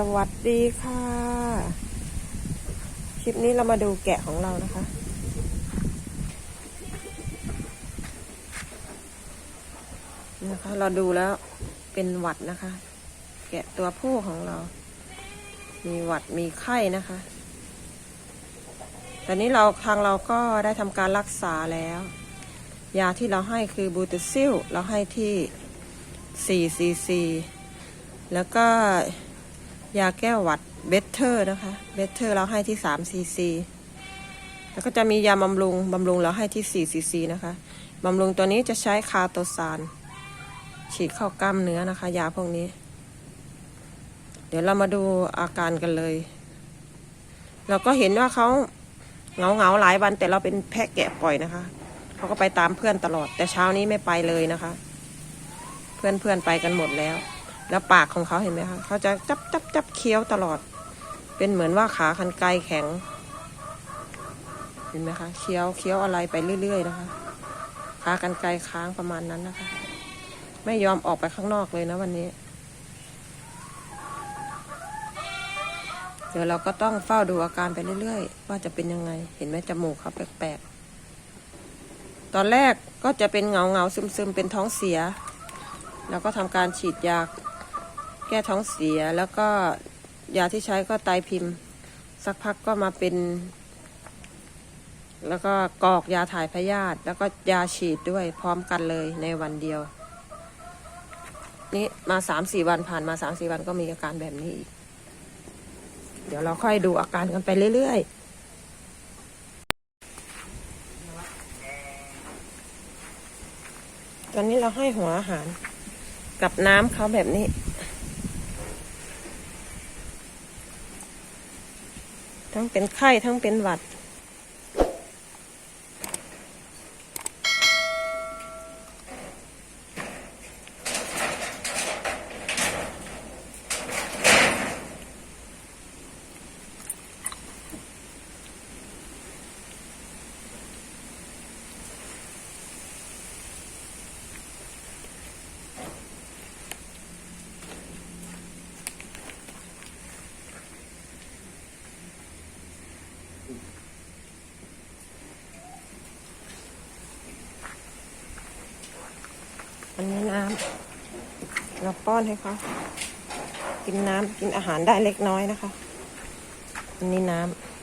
สวัสดีค่ะ คลิปนี้เรามาดูแกะของเรานะคะ นะคะ เราดูแล้วเป็นหวัดนะคะ แกะตัวผู้ของเรา มีหวัดมีไข้นะคะ ตอนนี้เราทางเราก็ได้ทำการรักษาแล้ว ยาที่เราให้คือบูติซิล เราให้ที่4ซีซีแล้วก็ ยาแก้หวัดเบเทอร์นะคะเบเทอร์เราให้ที่3ซีซีแล้วก็จะมียาบำรุงบำรุงเราให้ที่4ซีซีนะคะบำรุงตัวนี้จะใช้คาโตซานฉีดเข้ากล้ามเนื้อนะคะ ยาพวกนี้ เดี๋ยวเรามาดูอาการกันเลย เราก็เห็นว่าเขาเหงาเหงาหลายวันแต่เราเป็นแพะแกะปล่อยนะคะเขาก็ไปตามเพื่อนตลอด แต่เช้านี้ไม่ไปเลยนะคะ เพื่อนเพื่อนๆไปกันหมดแล้ว แล้วปากของเขาเห็นไหมคะเขาจะจับจับจับเคี้ยวตลอด เป็นเหมือนว่าขาคันไกลแข็ง เห็นไหมคะเคี้ยวเคี้ยวอะไรไปเรื่อย ๆ นะคะ ขากันไกลค้างประมาณนั้นนะคะ ไม่ยอมออกไปข้างนอกเลยนะวันนี้ เดี๋ยวเราก็ต้องเฝ้าดูอาการไปเรื่อย ๆ ว่าจะเป็นยังไง เห็นไหมจมูกเขาแปลกๆ ตอนแรกก็จะเป็นเงาเงาๆซึมๆเป็นท้องเสีย แล้วก็ทำการฉีดยา แก้ท้องเสียแล้วก็ยาที่ใช้ก็ไตพิมพ์ สักพักก็มาเป็น แล้วก็กรอกยาถ่ายพยาธิแล้วก็ยาฉีดด้วยพร้อมกันเลยในวันเดียว นี่มาสามสี่วันผ่านมาสามสี่วันก็มีอาการแบบนี้อีกเดี๋ยวเราค่อยดูอาการกันไปเรื่อยๆตอนนี้เราให้หัวอาหารกับน้ำเขาแบบนี้ ทั้งเป็นไข้ทั้งเป็นหวัด อันนี้น้ำเราป้อนให้เขากินน้ำกินอาหารได้เล็กน้อยนะคะ อันนี้น้ำ